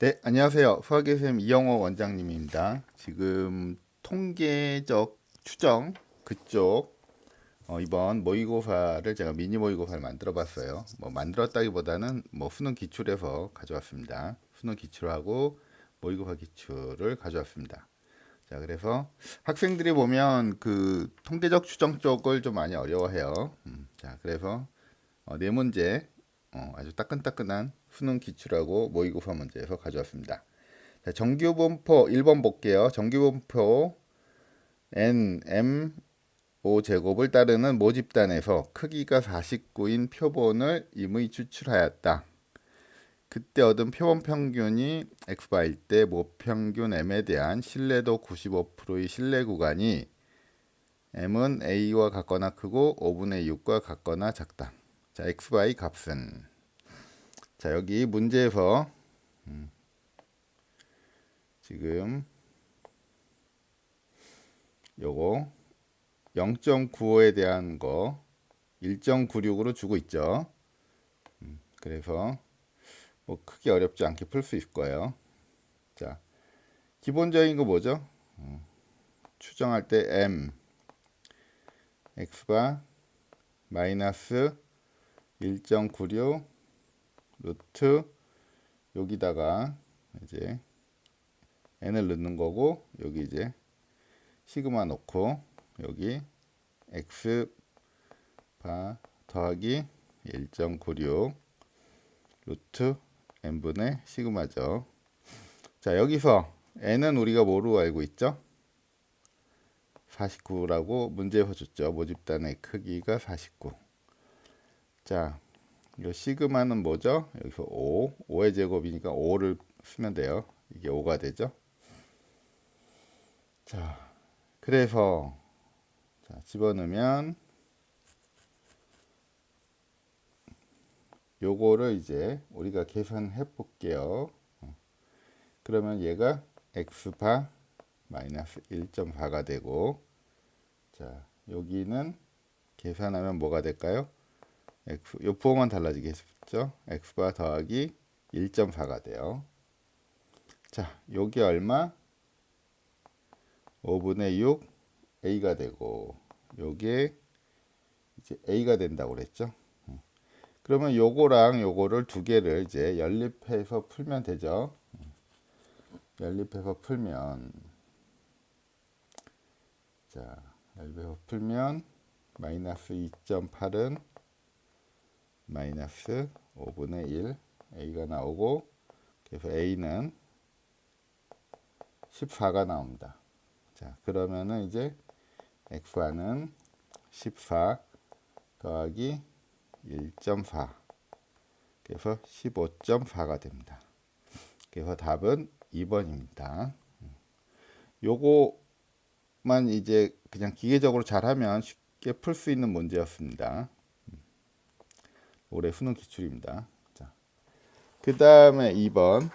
네, 안녕하세요. 수학의 쌤 이영호 원장님입니다. 지금 통계적 추정 그쪽 어, 이번 모의고사를 제가 미니 모의고사를 만들어 봤어요. 뭐 만들었다기보다는 뭐 수능 기출에서 가져왔습니다. 수능 기출하고 모의고사 기출을 가져왔습니다. 자, 그래서 학생들이 보면 그 통계적 추정 쪽을 좀 많이 어려워해요. 음, 자, 그래서 어, 네 문제 어, 아주 따끈따끈한 수능 기출하고 모의고사 문제에서 가져왔습니다. 자, 정규분포 1번 볼게요. 정규분포 n, m, 5제곱을 따르는 모집단에서 크기가 49인 표본을 임의 추출하였다. 그때 얻은 표본 평균이 x바일 때 모평균 m에 대한 신뢰도 95%의 신뢰 구간이 m은 a와 같거나 크고 5분의 6과 같거나 작다. 자, xy 값은 자, 여기 문제에서 음, 지금 요거 0.95에 대한 거 1.96으로 주고 있죠. 음, 그래서 뭐 크게 어렵지 않게 풀 수 있을 거예요. 자, 기본적인 거 뭐죠? 음, 추정할 때 m x가 마이너스 1.96 루트 여기다가 이제 n을 넣는 거고 여기 이제 시그마 넣고 여기 x 바 더하기 1.96 루트 n분의 시그마죠. 자 여기서 n은 우리가 뭐로 알고 있죠? 49라고 문제에서 줬죠. 모집단의 크기가 49. 자, 이 시그마는 뭐죠? 여기서 5, 5의 제곱이니까 5를 쓰면 돼요. 이게 5가 되죠. 자, 그래서 자, 집어넣으면 요거를 이제 우리가 계산해 볼게요. 그러면 얘가 x바 마이너스 1.4가 되고 자, 여기는 계산하면 뭐가 될까요? X 요 부호만 달라지겠죠? x바 더하기 1.4가 돼요. 자, 여기 얼마? 5분의 6 a가 되고 요게 이제 a가 된다고 그랬죠? 그러면 요거랑 요거를 두 개를 이제 연립해서 풀면 되죠. 연립해서 풀면 자, 연립해서 풀면 마이너스 2.8은 마이너스 5분의 1 a가 나오고 그래서 a는 14가 나옵니다. 자, 그러면은 이제 x는 14 더하기 1.4 그래서 15.4가 됩니다. 그래서 답은 2번입니다. 요거만 이제 그냥 기계적으로 잘하면 쉽게 풀 수 있는 문제였습니다. 올해 수능 기출입니다. 자, 그 다음에 2번.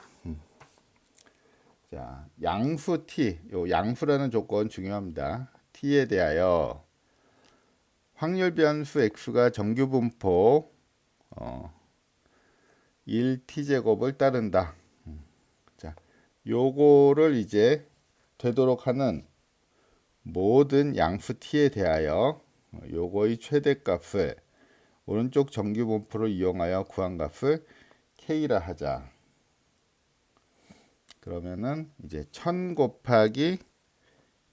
자, 양수 t, 요 양수라는 조건 중요합니다. t에 대하여 확률 변수 x가 정규 분포 어, 1t 제곱을 따른다. 자, 요거를 이제 되도록 하는 모든 양수 t에 대하여 요거의 최대값을 오른쪽 정규 분포를 이용하여 구한 값을 k라 하자. 그러면은 이제 1000 곱하기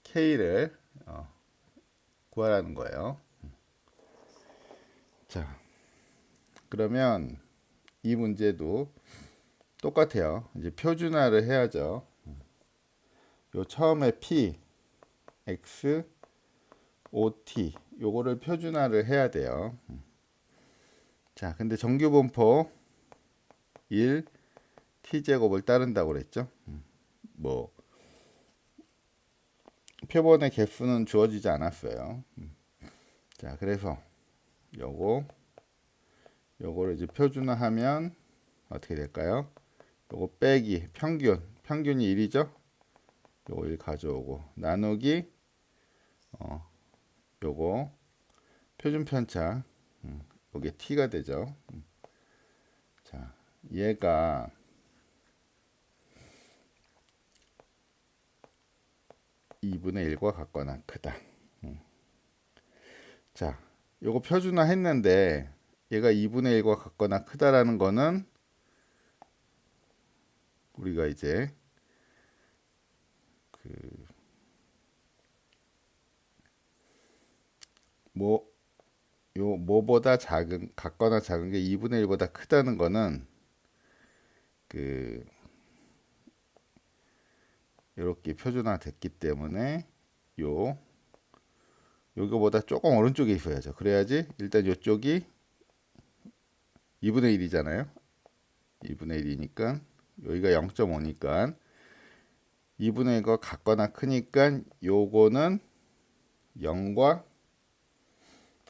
k를 어, 구하라는 거예요. 자, 그러면 이 문제도 똑같아요. 이제 표준화를 해야죠. 요 처음에 p x o t 요거를 표준화를 해야 돼요. 자, 근데 정규 분포 1 t 제곱을 따른다고 그랬죠. 뭐 표본의 개수는 주어지지 않았어요. 자, 그래서 요거 요거를 이제 표준화하면 어떻게 될까요? 요거 빼기 평균 평균이 1이죠. 요거 1 가져오고 나누기 어 요거 표준 편차 거기에 t가 되죠. 자, 얘가 이분의일과 같거나 크다. 음. 자, 요거 표준화 했는데 얘가 이분의일과 같거나 크다라는 거는 우리가 이제 그 뭐 요, 뭐보다 작은, 같거나 작은 게 2분의 1보다 크다는 거는, 그, 이렇게 표준화 됐기 때문에, 요, 요거보다 조금 오른쪽에 있어야죠. 그래야지, 일단 요쪽이 2분의 1이잖아요. 2분의 1이니까, 여기가 0.5니까, 2분의 1과 같거나 크니까, 요거는 0과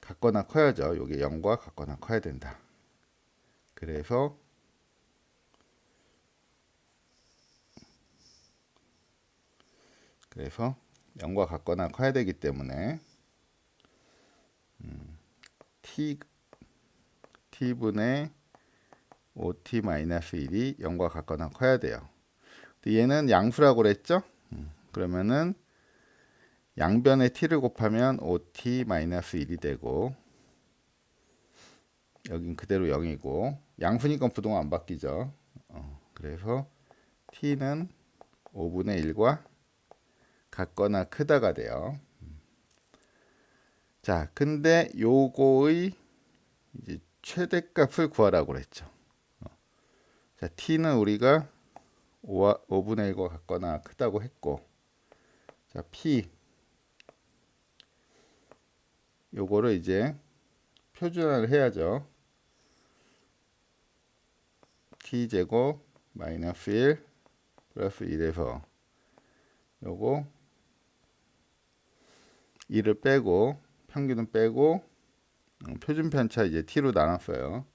같거나 커야죠. 요게 0과 같거나 커야 된다. 그래서 그래서 0과 같거나 커야 되기 때문에 음, t t분의 5t-1이 0과 같거나 커야 돼요. 얘는 양수라고 그랬죠? 음, 그러면은 양변에 t를 곱하면 5t-1이 되고 여긴 그대로 0이고 양수니까 부동은 안 바뀌죠. 어, 그래서 t는 5분의 1과 같거나 크다가 돼요. 자, 근데 요거의 이제 최대값을 구하라고 그랬죠. 어. 자, t는 우리가 5, 5분의 1과 같거나 크다고 했고 자, p 요거를 이제 표준화를 해야죠. t 제곱 마이너스 1 플러스 1에서 요거 1을 빼고 평균은 빼고 음, 표준 편차 이제 t로 나눴어요.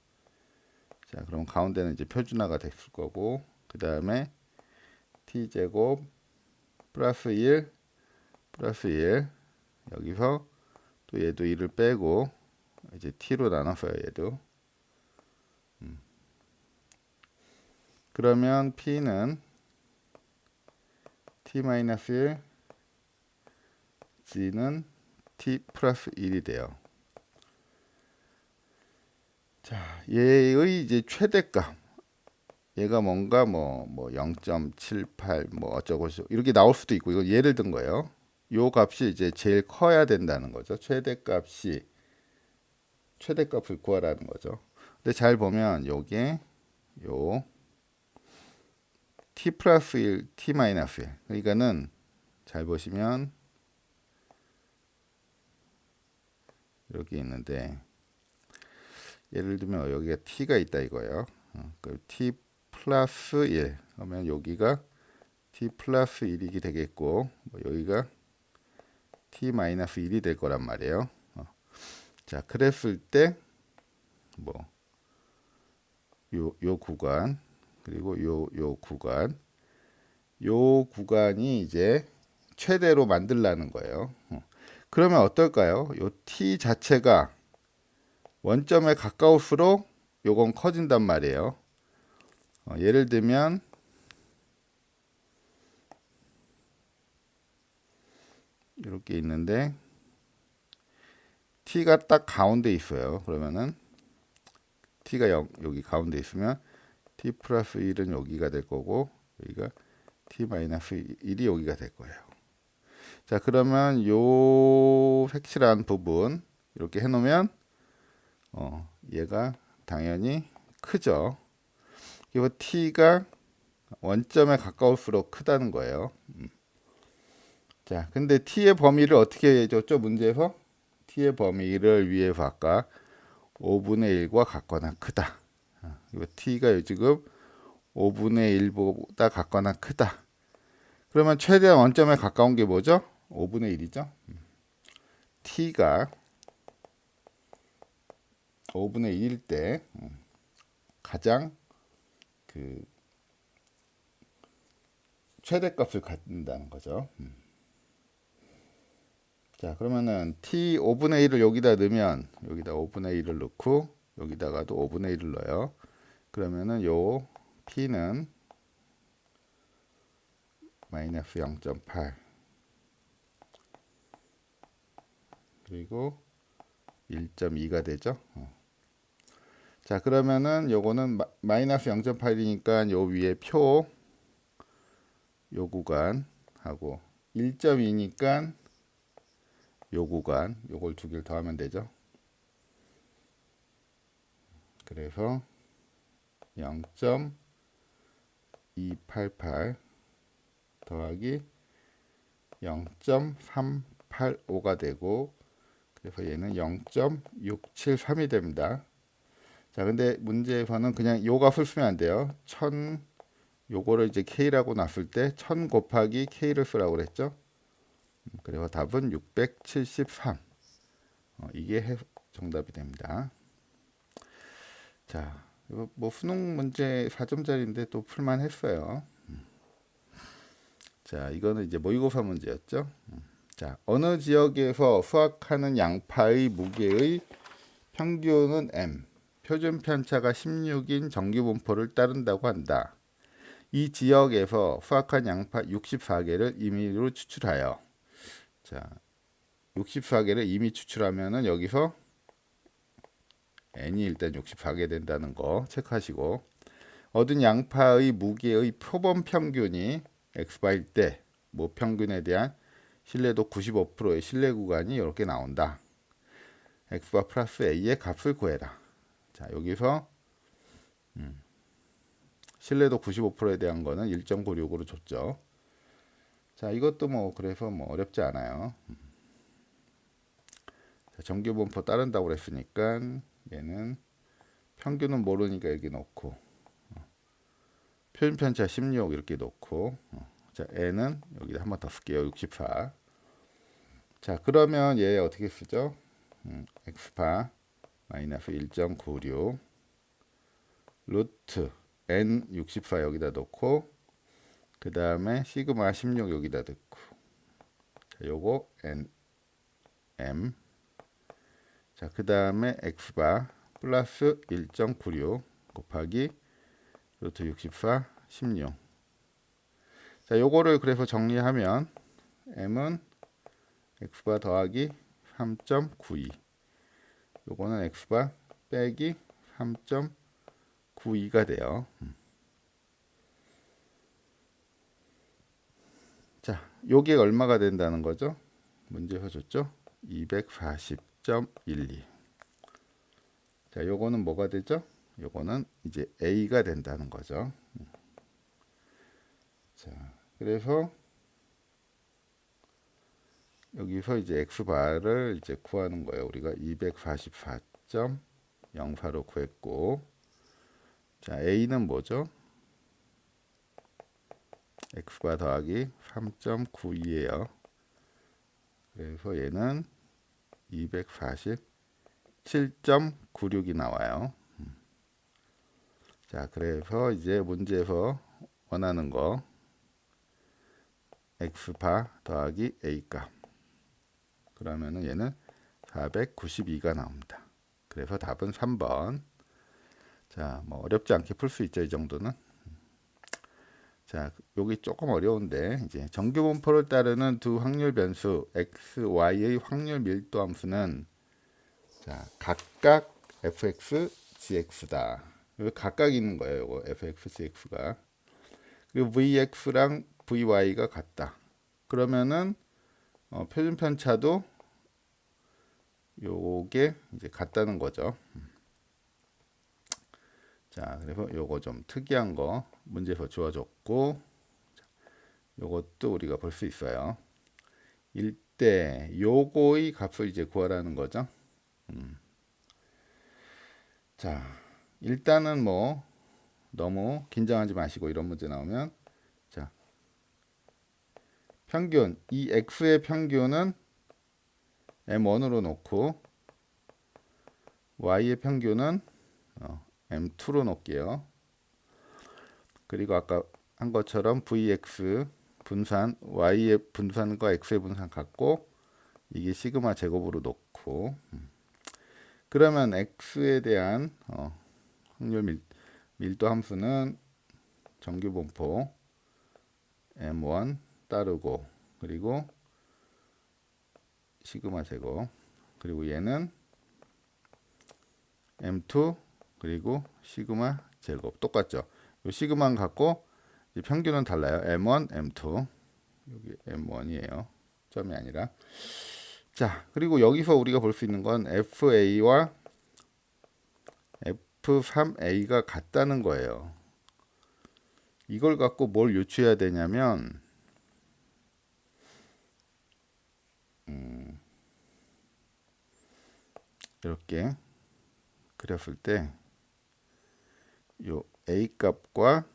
자, 그럼 가운데는 이제 표준화가 됐을 거고 그 다음에 t 제곱 플러스 1 플러스 1 여기서 또 얘도 1을 빼고 이제 t로 나눴어요 얘도. 음. 그러면 p는 t-1 g는 t 플러스 1이 돼요. 자 얘의 이제 최대값. 얘가 뭔가 뭐 뭐 0.78 뭐 어쩌고 저쩌고 이렇게 나올 수도 있고 이거 예를 든 거예요 요 값이 이제 제일 커야 된다는 거죠. 최대값이 최대값을 구하라는 거죠. 근데 잘 보면 요게 요 t 플러스 1, t 마이너스 1. 그러니까는 잘 보시면 이렇게 있는데 예를 들면 여기가 t가 있다 이거예요. 어, 그 t 플러스 1 그러면 여기가 t 플러스 1이 되겠고 뭐 여기가 t-1이 될 거란 말이에요. 어. 자, 그랬을 때 뭐 요 요 구간 그리고 요 요 구간 요 구간이 이제 최대로 만들라는 거예요. 어. 그러면 어떨까요? 요 t 자체가 원점에 가까울수록 요건 커진단 말이에요. 어, 예를 들면 이렇게 있는데 t가 딱 가운데 있어요. 그러면은 t가 0, 여기 가운데 있으면 t 플러스 1은 여기가 될 거고 여기가 t 마이너스 1이 여기가 될 거예요. 자 그러면 요 색칠한 부분 이렇게 해놓으면 어, 얘가 당연히 크죠. 이거 t가 원점에 가까울수록 크다는 거예요. 음. 자, 근데 t의 범위를 어떻게 줬죠? 문제에서 t의 범위를 위해서 아까 5분의 1과 같거나 크다. 어, 이거 t가 지금 5분의 1보다 같거나 크다. 그러면 최대한 원점에 가까운 게 뭐죠? 5분의 1이죠. t가 5분의 1일 때 음, 가장 그 최대값을 갖는다는 거죠. 음. 자 그러면은 t 5분의 1을 여기다 넣으면 여기다 5분의 1을 넣고 여기다가도 5분의 1을 넣어요 그러면은 요 t는 마이너스 0.8 그리고 1.2가 되죠. 어. 자 그러면은 요거는 마, 마이너스 0.8이니까 요 위에 표 요 구간 하고 1.2니까 요 구간 요걸 두 개를 더하면 되죠. 그래서 0.288 더하기 0.385가 되고 그래서 얘는 0.673이 됩니다. 자, 근데 문제에서는 그냥 요 값을 쓰면 안 돼요. 1000 요거를 이제 k라고 놨을 때 1000 곱하기 k를 쓰라고 그랬죠. 음, 그래서 답은 673. 어, 이게 해, 정답이 됩니다. 자, 이거 뭐 수능 문제 4점짜리인데 또 풀만 했어요. 음. 자, 이거는 이제 모의고사 문제였죠. 음. 자, 어느 지역에서 수확하는 양파의 무게의 평균은 m, 표준 편차가 16인 정규 분포를 따른다고 한다. 이 지역에서 수확한 양파 64개를 임의로 추출하여 자, 64개를 이미 추출하면은 여기서 n이 일단 64개 된다는 거 체크하시고 얻은 양파의 무게의 표본 평균이 x바일 때 모평균에 대한 신뢰도 95%의 신뢰 구간이 이렇게 나온다. x바 플러스 a의 값을 구해라. 자 여기서 음, 신뢰도 95%에 대한 거는 1.96으로 줬죠. 자 이것도 뭐 그래서 뭐 어렵지 않아요. 음. 자, 정규 분포 따른다고 그랬으니까 얘는 평균은 모르니까 여기 놓고 어. 표준 편차 16 이렇게 놓고 어. 자 n은 여기다 한 번 더 쓸게요 64. 자 그러면 얘 어떻게 쓰죠? 음, x파 마이너스 1.96 루트 n 64 여기다 놓고 그 다음에 시그마 16 여기다 넣고 자, 요거 n m 자그 다음에 x바 플러스 1.96 곱하기 루트 64 16 자, 요거를 그래서 정리하면 m은 x바 더하기 3.92 요거는 x바 빼기 3.92가 돼요. 음. 자, 요게 얼마가 된다는 거죠? 문제에서 줬죠? 240.12. 자, 요거는 뭐가 되죠? 요거는 이제 a가 된다는 거죠. 음. 자, 그래서 여기서 이제 x 바를 이제 구하는 거예요. 우리가 244.04로 구했고, 자 a는 뭐죠? X 바 더하기 3.92예요. 그래서 얘는 247.96이 나와요. 음. 자, 그래서 이제 문제에서 원하는 거 x바 더하기 a 값 그러면은 얘는 492가 나옵니다. 그래서 답은 3번. 자, 뭐 어렵지 않게 풀 수 있죠, 이 정도는. 자, 여기 조금 어려운데 이제 정규 분포를 따르는 두 확률 변수 x, y의 확률 밀도 함수는 자, 각각 fx, gx다. 여기 각각 있는 거예요, 요거 fx, gx가. 그리고 vx랑 vy가 같다. 그러면은 어, 표준 편차도 요게 이제 같다는 거죠. 자, 그래서 요거 좀 특이한 거 문제에서 주어졌고 요것도 우리가 볼 수 있어요. 일대 요거의 값을 이제 구하라는 거죠. 음. 자, 일단은 뭐 너무 긴장하지 마시고 이런 문제 나오면 자 평균 이 x의 평균은 m1으로 놓고 y의 평균은 어, m2로 놓을게요. 그리고 아까 한 것처럼 vx 분산 y의 분산과 x의 분산 같고 이게 시그마 제곱으로 놓고 음. 그러면 x에 대한 어, 확률 밀, 밀도 함수는 정규 분포 m1 따르고 그리고 시그마 제곱 그리고 얘는 M2 그리고 시그마 제곱 똑같죠. 요 같고 이제 평균은 달라요. M1, M2 여기 M1이에요. 점이 아니라 자 그리고 여기서 우리가 볼 수 있는 건 FA와 F3A가 같다는 거예요. 이걸 갖고 뭘 유추해야 되냐면 음, 이렇게 그렸을 때 요 A 값과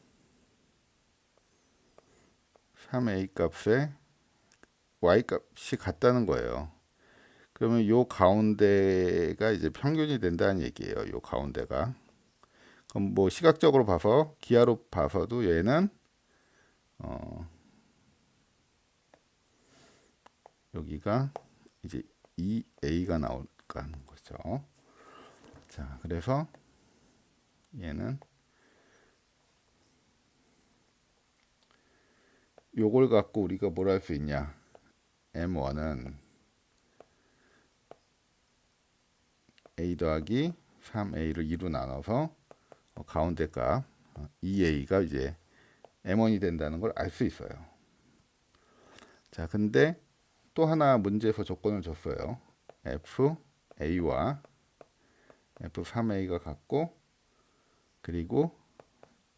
3A 값의 Y 값이 같다는 거예요. 그러면 요 가운데가 이제 평균이 된다는 얘기예요. 요 가운데가. 그럼 뭐 시각적으로 봐서 기하로 봐서도 얘는 어 여기가 이제 2a가 나올까 하는 거죠. 자, 그래서 얘는 요걸 갖고 우리가 뭘 할 수 있냐? m1은 a 더하기 3a를 2로 나눠서 어, 가운데 값 2a가 이제 m1이 된다는 걸 알 수 있어요. 자, 근데 또 하나 문제에서 조건을 줬어요. fa와 f3a가 같고 그리고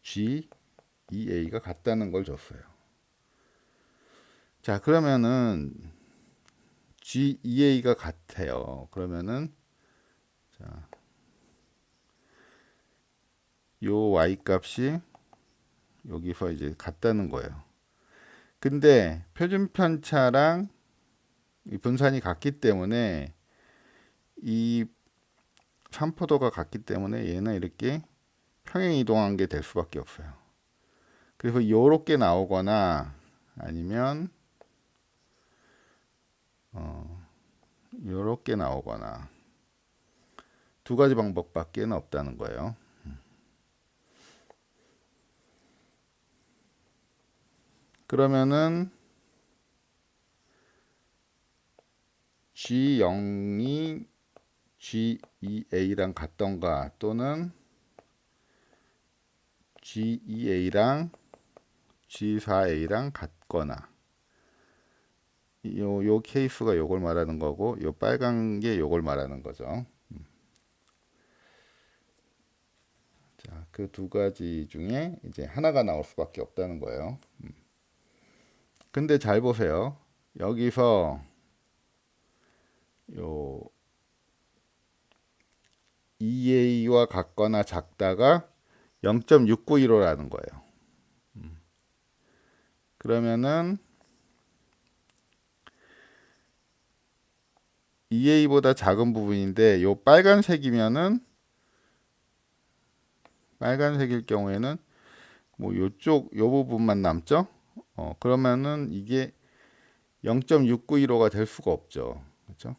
g2a가 같다는 걸 줬어요. 자, 그러면은 g2a가 같아요. 그러면은 자, 요 y 값이 여기서 이제 같다는 거예요. 근데 표준 편차랑 이 분산이 같기 때문에 이 삼포도가 같기 때문에 얘는 이렇게 평행 이동한 게 될 수밖에 없어요. 그래서 요렇게 나오거나 아니면 어 요렇게 나오거나 두 가지 방법밖에 없다는 거예요. 그러면은 G0이 G2A랑 같던가 또는 G2A랑 G4A랑 같거나 요, 요 케이스가 요걸 말하는 거고 요 빨간 게 요걸 말하는 거죠. 음. 자, 그 두 가지 중에 이제 하나가 나올 수밖에 없다는 거예요. 음. 근데 잘 보세요. 여기서 요 EA와 같거나 작다가 0.691호라는 거예요. 음. 그러면은 EA보다 작은 부분인데 요 빨간색이면은 빨간색일 경우에는 뭐 요쪽 요 부분만 남죠. 어 그러면은 이게 0.691호가 될 수가 없죠. 그렇죠?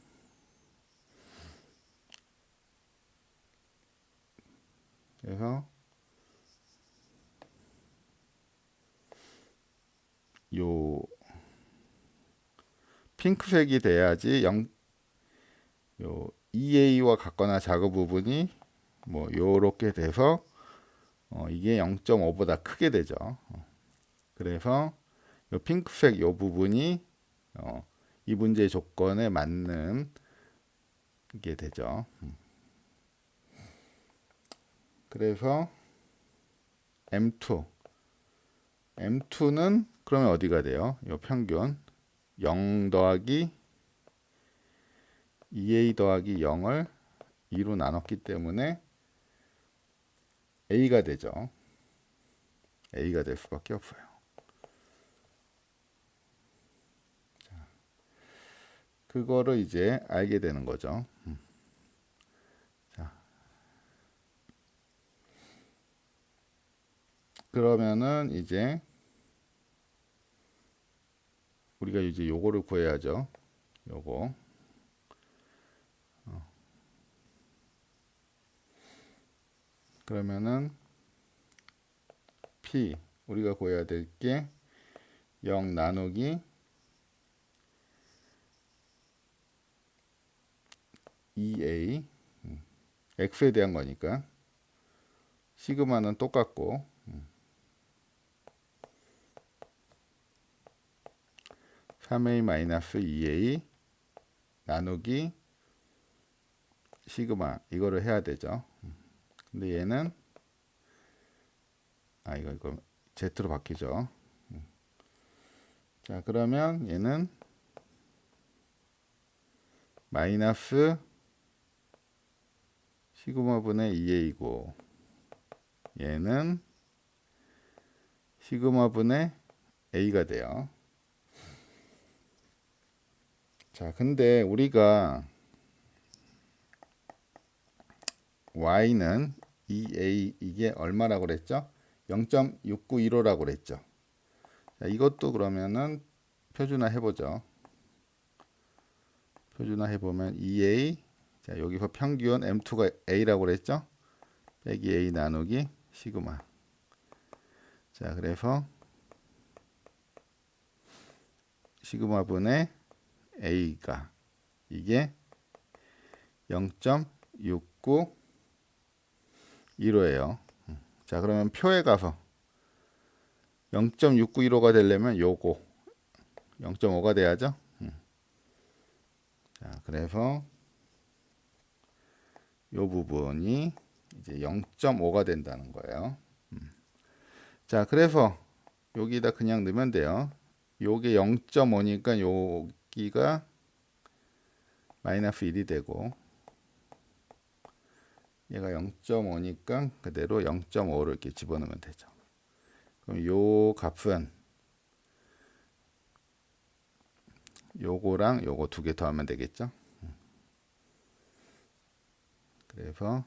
그래서 요 핑크색이 돼야지 0, 요 EA와 같거나 작은 부분이 뭐 요렇게 돼서 어 이게 0.5보다 크게 되죠. 어 그래서 요 핑크색 요 부분이 어 이 문제의 조건에 맞는 게 되죠. 음. 그래서 M2 M2는 그러면 어디가 돼요? 요 평균 0 더하기 2a 더하기 0을 2로 나눴기 때문에 a가 되죠. a가 될 수밖에 없어요. 자, 그거를 이제 알게 되는 거죠. 음. 자, 그러면은 이제 우리가 이제 요거를 구해야죠. 요거. 그러면은 P 우리가 구해야 될 게 0 나누기 2a 음, x에 대한 거니까 시그마는 똑같고 음. 3a 마이너스 2a 나누기 시그마 이거를 해야 되죠. 음. 근데 얘는 아 이거 이거 z로 바뀌죠. 음. 자 그러면 얘는 마이너스 시그마분의 2a이고 얘는 시그마분의 a가 돼요. 자, 근데 우리가 y는 2a 이게 얼마라고 그랬죠? 0.691호라고 그랬죠. 자, 이것도 그러면은 표준화 해보죠. 표준화 해보면 2a 자 여기서 평균 m2가 a라고 그랬죠? 빼기 a 나누기 시그마. 자 그래서 시그마 분의 a가 이게 0.691호예요. 자 그러면 표에 가서 0.691호가 되려면 요거 0.5가 돼야죠. 자 그래서 요 부분이 이제 0.5가 된다는 거예요. 음. 자, 그래서 여기다 그냥 넣으면 돼요. 요게 0.5니까 여기가 마이너스 1이 되고 얘가 0.5니까 그대로 0.5를 이렇게 집어넣으면 되죠. 그럼 요 값은 요거랑 요거 두 개 더하면 되겠죠? 그래서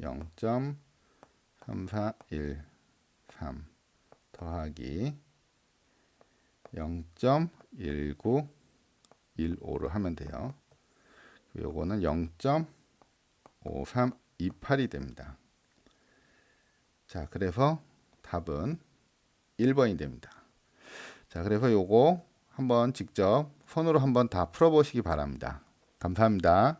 0.3413 더하기 0.1915를 하면 돼요. 요거는 0.5328이 됩니다. 자, 그래서 답은 1번이 됩니다. 자, 그래서 요거 한번 직접 손으로 한번 다 풀어 보시기 바랍니다. 감사합니다.